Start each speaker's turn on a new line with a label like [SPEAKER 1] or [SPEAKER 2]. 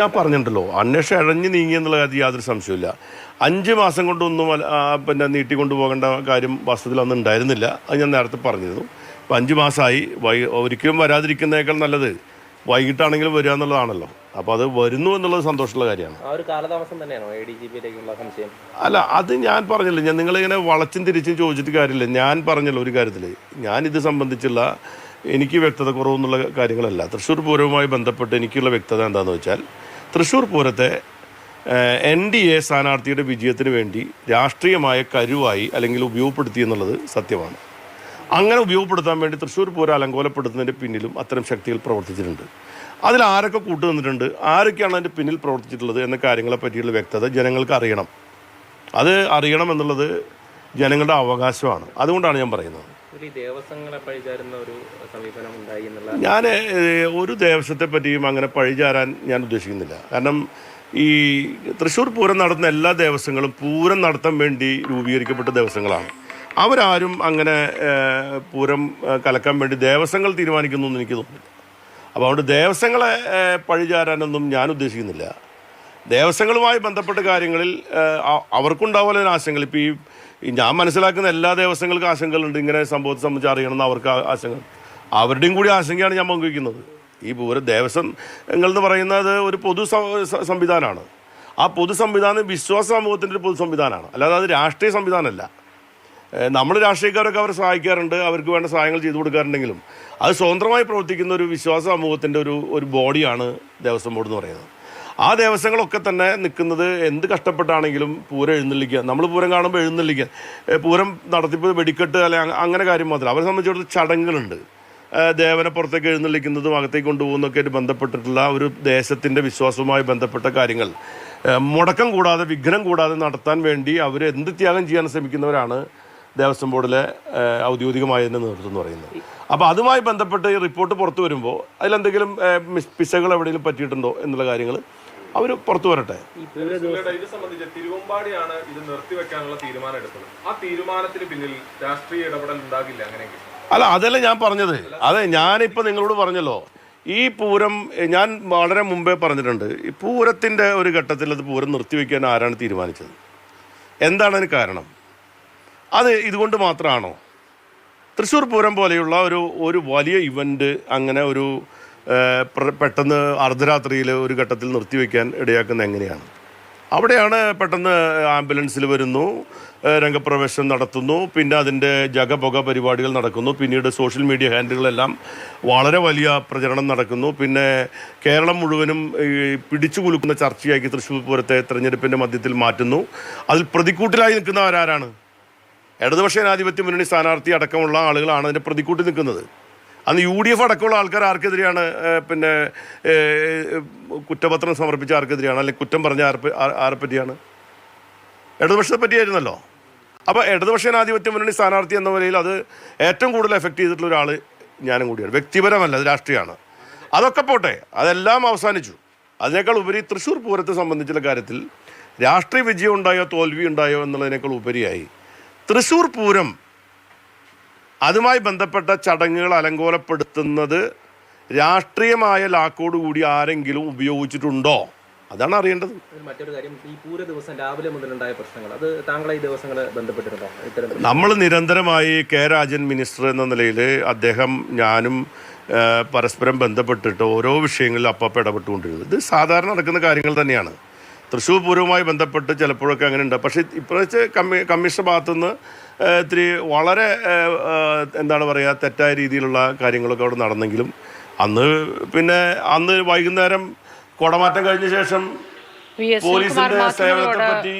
[SPEAKER 1] ഞാൻ പറഞ്ഞിട്ടുണ്ടല്ലോ അന്വേഷണം ഇഴഞ്ഞു നീങ്ങി എന്നുള്ള കാര്യത്തിൽ യാതൊരു സംശയമില്ല അഞ്ച് മാസം കൊണ്ടൊന്നും പിന്നെ നീട്ടിക്കൊണ്ടു പോകേണ്ട കാര്യം വാസ്തവത്തിൽ അന്ന് ഉണ്ടായിരുന്നില്ല. അത് ഞാൻ നേരത്തെ പറഞ്ഞിരുന്നു. അപ്പം അഞ്ച് മാസമായി വൈ ഒരിക്കലും വരാതിരിക്കുന്നതിനേക്കാൾ നല്ലത് വൈകിട്ടാണെങ്കിലും വരിക എന്നുള്ളതാണല്ലോ. അപ്പോൾ അത് വരുന്നു എന്നുള്ളത് സന്തോഷമുള്ള കാര്യമാണ്.
[SPEAKER 2] ആ ഒരു കാലതാമസം തന്നെയാണോ എ ഡി ജി പിയിലേക്കുള്ള സംശയം?
[SPEAKER 1] അല്ല അത് ഞാൻ പറഞ്ഞില്ല ഞാൻ നിങ്ങളിങ്ങനെ വളച്ചും തിരിച്ചും ചോദിച്ചിട്ട് കാര്യമില്ല. ഞാൻ പറഞ്ഞല്ലോ ഒരു കാര്യത്തിൽ ഞാൻ ഇത് സംബന്ധിച്ചുള്ള എനിക്ക് വ്യക്തത കുറവെന്നുള്ള കാര്യങ്ങളല്ല. തൃശ്ശൂർ പൂരവുമായി ബന്ധപ്പെട്ട് എനിക്കുള്ള വ്യക്തത എന്താണെന്ന് വെച്ചാൽ തൃശ്ശൂർ പൂരത്തെ എൻ ഡി എ സ്ഥാനാർത്ഥിയുടെ വിജയത്തിന് വേണ്ടി രാഷ്ട്രീയമായ കരുവായി അല്ലെങ്കിൽ ഉപയോഗപ്പെടുത്തി എന്നുള്ളത് സത്യമാണ്. അങ്ങനെ ഉപയോഗപ്പെടുത്താൻ വേണ്ടി തൃശ്ശൂർ പൂരം അലങ്കോലപ്പെടുത്തുന്നതിന്റെ പിന്നിലും അത്തരം ശക്തികൾ പ്രവർത്തിച്ചിട്ടുണ്ട്. അതിൽ ആരൊക്കെ കൂട്ടുനിന്നിട്ടുണ്ട് ആരൊക്കെയാണ് അതിന്റെ പിന്നിൽ പ്രവർത്തിച്ചിട്ടുള്ളത് എന്ന കാര്യങ്ങളെ പറ്റിയുള്ള വ്യക്തത ജനങ്ങൾക്ക് അറിയണം. അത് അറിയണം എന്നുള്ളത് ജനങ്ങളുടെ അവകാശമാണ്. അതുകൊണ്ടാണ് ഞാൻ പറയുന്നത്. ഞാൻ ഒരു ദേവസ്വത്തെ പറ്റിയും അങ്ങനെ പഴിചാരാൻ ഞാൻ ഉദ്ദേശിക്കുന്നില്ല. കാരണം ഈ തൃശ്ശൂർ പൂരം നടത്തുന്ന എല്ലാ ദേവസ്വങ്ങളും പൂരം നടത്താൻ വേണ്ടി രൂപീകരിക്കപ്പെട്ട ദേവസ്വങ്ങളാണ്. അവരാരും അങ്ങനെ പൂരം കലക്കാൻ വേണ്ടി ദേവസ്വങ്ങൾ തീരുമാനിക്കുന്നു എന്ന് എനിക്ക് തോന്നുന്നില്ല. അപ്പോൾ അതുകൊണ്ട് ദേവസ്വങ്ങളെ പഴിചാരാനൊന്നും ഞാൻ ഉദ്ദേശിക്കുന്നില്ല. ദേവസ്വങ്ങളുമായി ബന്ധപ്പെട്ട കാര്യങ്ങളിൽ അവർക്കുണ്ടാവുമല്ലോ ആശങ്കകൾ. ഇപ്പോൾ ഈ ഞാൻ മനസ്സിലാക്കുന്ന എല്ലാ ദേവസ്വങ്ങൾക്കും ആശങ്കകളുണ്ട്. ഇങ്ങനെ സംഭവത്തെ സംബന്ധിച്ച് അറിയണമെന്ന് അവർക്ക് ആശങ്ക അവരുടെയും കൂടി ആശങ്കയാണ് ഞാൻ പങ്കുവയ്ക്കുന്നത്. ഈ പൂര ദേവസ്വം എന്ന് പറയുന്നത് ഒരു പൊതു സംവിധാനമാണ്. ആ പൊതു സംവിധാനം വിശ്വാസ സമൂഹത്തിന്റെ ഒരു പൊതു സംവിധാനമാണ്. അല്ലാതെ അത് രാഷ്ട്രീയ സംവിധാനമല്ല. നമ്മൾ രാഷ്ട്രീയക്കാരൊക്കെ അവരെ സഹായിക്കാറുണ്ട്. അവർക്ക് വേണ്ട സഹായങ്ങൾ ചെയ്തു കൊടുക്കാറുണ്ടെങ്കിലും അത് സ്വതന്ത്രമായി പ്രവർത്തിക്കുന്ന ഒരു വിശ്വാസ സമൂഹത്തിന്റെ ഒരു ഒരു ബോഡിയാണ് ദേവസ്വം ബോർഡ് എന്ന് പറയുന്നത്. ആ ദിവസങ്ങളൊക്കെ തന്നെ നിൽക്കുന്നത് എന്ത് കഷ്ടപ്പെട്ടാണെങ്കിലും പൂരം എഴുന്നള്ളിക്കുക. നമ്മൾ പൂരം കാണുമ്പോൾ എഴുന്നള്ളിക്കുക. പൂരം നടത്തിപ്പ് വെടിക്കെട്ട് അല്ലെ അങ്ങനെ കാര്യം മാത്രമല്ല അവരെ സംബന്ധിച്ചിടത്തോളം ചടങ്ങുകളുണ്ട്. ദേവനെ പുറത്തേക്ക് എഴുന്നള്ളിക്കുന്നതും അകത്തേക്ക് കൊണ്ടുപോകുന്നൊക്കെ ആയിട്ട് ബന്ധപ്പെട്ടിട്ടുള്ള ഒരു ദേശത്തിന്റെ വിശ്വാസവുമായി ബന്ധപ്പെട്ട കാര്യങ്ങൾ. മുടക്കം കൂടാതെ വിഘ്നം കൂടാതെ നടത്താൻ വേണ്ടി അവർ എന്ത് ത്യാഗം ചെയ്യാൻ ശ്രമിക്കുന്നവരാണ് ദേവസ്വം ബോർഡിലെ ഔദ്യോഗികമായി ഔദ്യോഗികമായതിന്റെ നേതൃത്വം എന്ന് പറയുന്നത്. അപ്പോൾ അതുമായി ബന്ധപ്പെട്ട് ഈ റിപ്പോർട്ട് പുറത്തു വരുമ്പോൾ അതിലെന്തെങ്കിലും പിശകൾ എവിടെയെങ്കിലും പറ്റിയിട്ടുണ്ടോ എന്നുള്ള കാര്യങ്ങൾ അവർ പുറത്തു വരട്ടെ.
[SPEAKER 3] ഇത് സംബന്ധിച്ച് തിരുവമ്പാടിയാണ് ഇത് നിർത്തിവെക്കാനുള്ള തീരുമാനം എടുത്തത്. ആ തീരുമാനത്തിന് പിന്നിൽ രാഷ്ട്രീയ ഇടപെടൽ ഉണ്ടാകില്ല അങ്ങനെയെങ്കിൽ.
[SPEAKER 1] അല്ല അതല്ല ഞാൻ പറഞ്ഞത്. അതെ ഞാനിപ്പോൾ നിങ്ങളോട് പറഞ്ഞല്ലോ. ഈ പൂരം ഞാൻ വളരെ മുമ്പേ പറഞ്ഞിട്ടുണ്ട്. ഈ പൂരത്തിന്റെ ഒരു ഘട്ടത്തിൽ അത് പൂരം നിർത്തിവെക്കാൻ ആരാണ് തീരുമാനിച്ചത്? എന്താണ് അതിന് കാരണം? അത് ഇതുകൊണ്ട് മാത്രമാണോ? തൃശ്ശൂർ പൂരം പോലെയുള്ള ഒരു ഒരു വലിയ ഇവന്റ് അങ്ങനെ ഒരു പെട്ടെന്ന് അർദ്ധരാത്രിയിൽ ഒരു ഘട്ടത്തിൽ നിർത്തിവെക്കാൻ ഇടയാക്കുന്ന എങ്ങനെയാണ്? അവിടെയാണ് പെട്ടെന്ന് ആംബുലൻസിൽ വരുന്നു രംഗപ്രവേശം രംഗപ്രവേശനം നടത്തുന്നു പിന്നെ അതിന്റെ ജഗപുക പരിപാടികൾ നടക്കുന്നു പിന്നീട് സോഷ്യൽ മീഡിയ ഹാൻഡിലുകളെല്ലാം വളരെ വലിയ പ്രചരണം നടക്കുന്നു പിന്നെ കേരളം മുഴുവനും പിടിച്ചു കുലുക്കുന്ന ചർച്ചയാക്കി തൃശ്ശൂർ പൂരത്തെ തെരഞ്ഞെടുപ്പിന്റെ മധ്യത്തിൽ മാറ്റുന്നു. അതിൽ പ്രതിക്കൂട്ടിലായി നിൽക്കുന്നവരാരാണ്? ഇടതുപക്ഷ ജനാധിപത്യ മുന്നണി സ്ഥാനാർത്ഥി അടക്കമുള്ള ആളുകളാണ് അതിന്റെ പ്രതിക്കൂട്ടി നിൽക്കുന്നത്. അന്ന് യു ഡി എഫ് അടക്കമുള്ള ആൾക്കാർ ആർക്കെതിരെയാണ് പിന്നെ കുറ്റപത്രം സമർപ്പിച്ച ആർക്കെതിരെയാണ് അല്ലെങ്കിൽ കുറ്റം പറഞ്ഞ ആരെ പറ്റിയാണ് ഇടതുപക്ഷത്തെ പറ്റിയായിരുന്നല്ലോ. അപ്പോൾ ഇടതുപക്ഷ ജനാധിപത്യ മുന്നണി സ്ഥാനാർത്ഥി എന്ന നിലയിൽ അത് ഏറ്റവും കൂടുതൽ എഫക്റ്റ് ചെയ്തിട്ടുള്ള ഒരാൾ ഞാനും കൂടിയാണ്. വ്യക്തിപരമല്ല അത് രാഷ്ട്രീയമാണ്. അതൊക്കെ പോട്ടെ അതെല്ലാം അവസാനിച്ചു. അതിനേക്കാൾ ഉപരി തൃശ്ശൂർ പൂരത്തെ സംബന്ധിച്ചുള്ള കാര്യത്തിൽ രാഷ്ട്രീയ വിജയം ഉണ്ടായോ തോൽവി ഉണ്ടായോ എന്നുള്ളതിനേക്കാൾ ഉപരിയായി തൃശ്ശൂർ പൂരം അതുമായി ബന്ധപ്പെട്ട ചടങ്ങുകൾ അലങ്കോലപ്പെടുത്തുന്നത് രാഷ്ട്രീയമായ ലാക്കോടുകൂടി ആരെങ്കിലും ഉപയോഗിച്ചിട്ടുണ്ടോ? അതാണ് അറിയേണ്ടത്.
[SPEAKER 2] മറ്റൊരു കാര്യം ഈ പൂര ദിവസം രാവിലെ മുതലുണ്ടായ പ്രശ്നങ്ങൾ അത് താങ്കളെ ഈ ദിവസങ്ങളെ ബന്ധപ്പെട്ടിട്ടുണ്ടോ
[SPEAKER 1] നമ്മൾ നിരന്തരമായി കെ രാജൻ മിനിസ്റ്റർ എന്ന നിലയിൽ അദ്ദേഹം ഞാനും പരസ്പരം ബന്ധപ്പെട്ടിട്ട് ഓരോ വിഷയങ്ങളിൽ അപ്പം ഇടപെട്ടുകൊണ്ടിരുന്നത് ഇത് സാധാരണ നടക്കുന്ന കാര്യങ്ങൾ തന്നെയാണ്. തൃശ്ശൂർ പൂരവുമായി ബന്ധപ്പെട്ട് ചിലപ്പോഴൊക്കെ അങ്ങനെ ഉണ്ട് പക്ഷേ ഇപ്പോഴത്തെ കമ്മി കമ്മീഷൻ ഭാഗത്തുനിന്ന് ഇത്തിരി വളരെ എന്താണ് പറയുക തെറ്റായ രീതിയിലുള്ള കാര്യങ്ങളൊക്കെ അവിടെ നടന്നെങ്കിലും അന്ന് പിന്നെ അന്ന് വൈകുന്നേരം കുടമാറ്റം കഴിഞ്ഞ ശേഷം പോലീസിന്റെ സേവനത്തെ പറ്റി